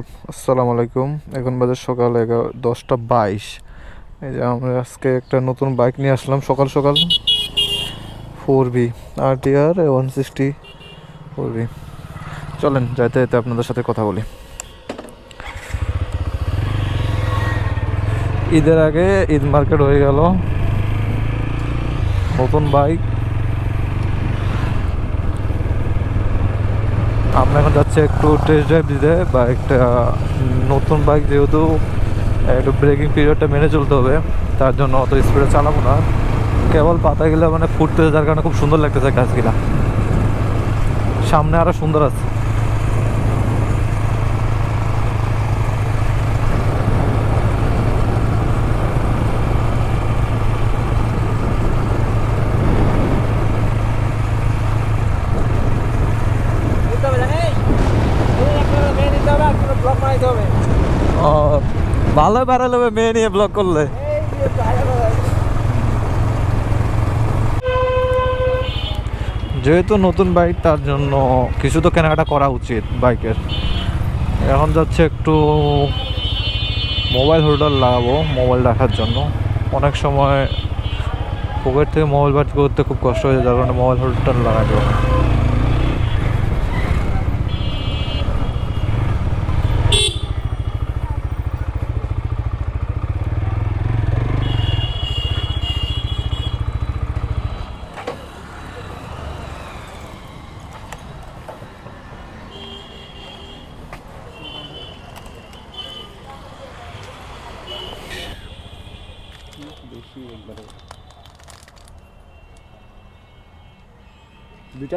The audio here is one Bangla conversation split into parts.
হোয়াটসঅ্যাপ, আসসালামু আলাইকুম। এখন বাজে সকাল এগারো দশটা বাইশ। এই যে আমরা আজকে একটা নতুন বাইক নিয়ে আসলাম সকাল সকাল। Four B R T R one sixty four B চলেন, যাইতে যাইতে আপনাদের সাথে কথা বলি। ঈদের আগে ঈদ মার্কেট হয়ে গেল। নতুন বাইক। আমরা এখন যাচ্ছি একটু টেস্ট ড্রাইভ দিতে বাইকটা নতুন বাইক যেহেতু, একটু ব্রেকিং পিরিয়ডটা মেনে চলতে হবে, তার জন্য অত স্পিডে চালাবো না। কেবল পাতাগুলো মানে ফুটতে যার কারণে খুব সুন্দর লাগতেছে গাছগুলা। সামনে আরও সুন্দর আছে নিতে হবে জানিস এই একটা মেয়ে নিতে হবে আর কোনো ব্লক বানাইতে হবে ও, ভালো বেড়ালে মেয়ে নিয়ে ব্লক করলে। যেহেতু নতুন বাইক তার জন্য কিছু তো কেনাকাটা করা উচিত বাইকের এখন যাচ্ছে একটু মোবাইল হোল্ডার লাগাবো মোবাইল রাখার জন্য। অনেক সময় পকেট থেকে মোবাইল বার করতে খুব কষ্ট হয়ে যায়, যার কারণে মোবাইল হোল্ডার লাগাবো দুইটা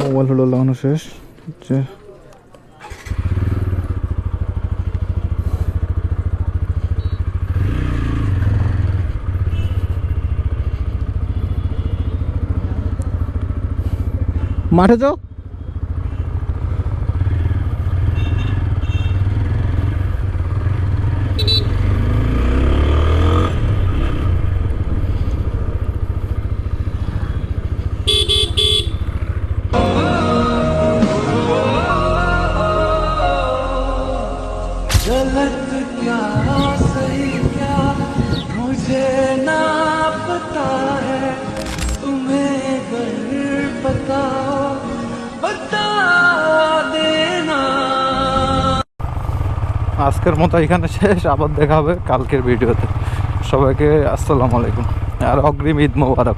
মোবাইল হোল্ডার লাগানো শেষ হচ্ছে মাঠে যাও। আজকের মতো এখানে শেষ, আবার দেখা হবে কালকের ভিডিওতে। সবাইকে আসসালামু আলাইকুম। আর অগ্রিম ঈদ মোবারক।